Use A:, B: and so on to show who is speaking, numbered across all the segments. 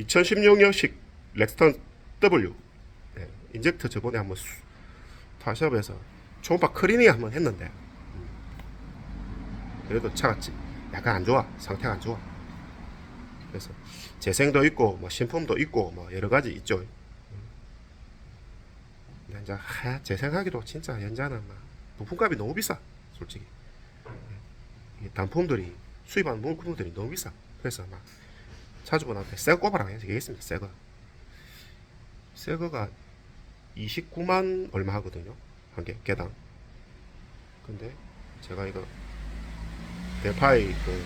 A: 2016년식 렉스턴 W. 네, 인젝터 저번에 한번 수- 타샵에서 초음파 클리닝 한번 했는데 음, 그래도 차가 찌- 약간 안 좋아. 상태가 안 좋아. 그래서 재생도 있고 뭐 신품도 있고 뭐 여러 가지 있죠. 음. 이제 하, 재생하기도 진짜 현재는 막 부품값이 너무 비싸 솔직히. 이 단품들이 수입하는 물품들이 너무 비싸. 그래서 막 차주분한테 새거 꼽아라 얘기했습니다 새거. 새거가 29만 얼마 하거든요 한 개 개당. 근데 제가 이거 대파이 그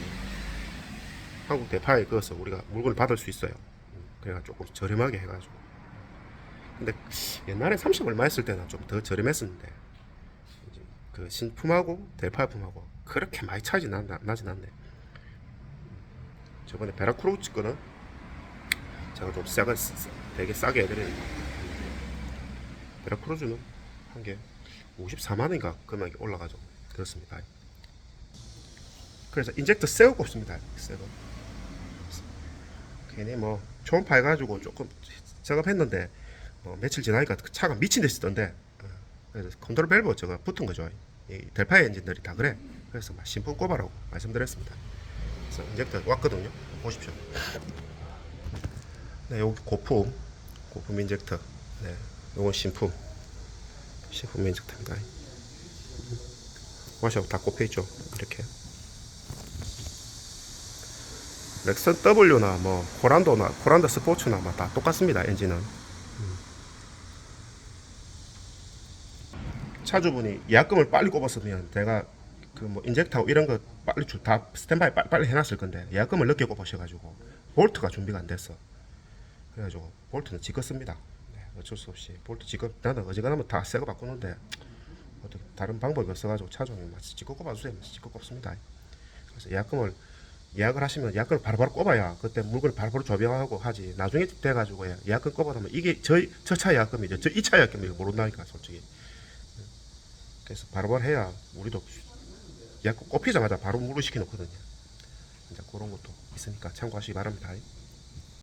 A: 한국 대파이 그어서 우리가 물건을 받을 수 있어요. 음, 그래가 조금 저렴하게 해가지고. 근데 옛날에 30 얼마 했을 때는 좀 더 저렴했었는데 그 신품하고 대파품하고 그렇게 많이 나, 나진 않네 저번에 베라크루즈 거는 제가 좀 싸게 되게 싸게 해드리니까 베라크루즈는 한 개 54만 원인가 금액이 올라가죠. 그렇습니다. 그래서 인젝터 새거 꼽습니다. 새거 괜히 뭐 초음파 해가지고 조금 작업했는데 뭐 며칠 지나니까 그 차가 미친 듯이 뜨던데 어, 그래서 컨트롤 밸브 저거 붙은 거죠. 이 델파이 엔진들이 다 그래. 그래서 막 신품 꼽아라고 말씀드렸습니다 그래서 인젝터 왔거든요. 보십시오. 네 여기 고품. 고품 인젝터. 네 요건 신품. 신품 인젝터입니다. 와셔가 다 꼽혀 있죠? 이렇게. 렉선 W나 뭐 코란도나 코란도 스포츠나 뭐 다 똑같습니다 엔진은. 음. 차주분이 예약금을 빨리 꼽았으면 내가 그 뭐 인젝터하고 이런 거 빨리 주, 다 스탠바이 빨리, 빨리 해놨을 건데 예약금을 늦게 꼽으셔가지고 볼트가 준비가 안 됐어. 그래가지고 볼트는 지껏 씁니다. 네, 어쩔 수 없이 볼트 지껏 나는 어지간하면 다 새거 바꾸는데 어떻게 다른 방법이 없어가지고 차주분이 막 지껏 꼽아주세요. 지껏 꼽습니다. 그래서 예약금을 예약을 하시면 예약금을 바로바로 꼽아야 그때 물건을 바로바로 조병하고 하지. 나중에 돼가지고 예- 예약금 꼽아놓으면 이게 저희 저차 예약금이죠. 저이차 예약금이 모른다니까 솔직히. 그래서 바로바로 해야 우리도 예 약금 꼽히자마자 바로 물을 시켜 놓거든요. 이제 그런 것도 있으니까 참고하시기 바랍니다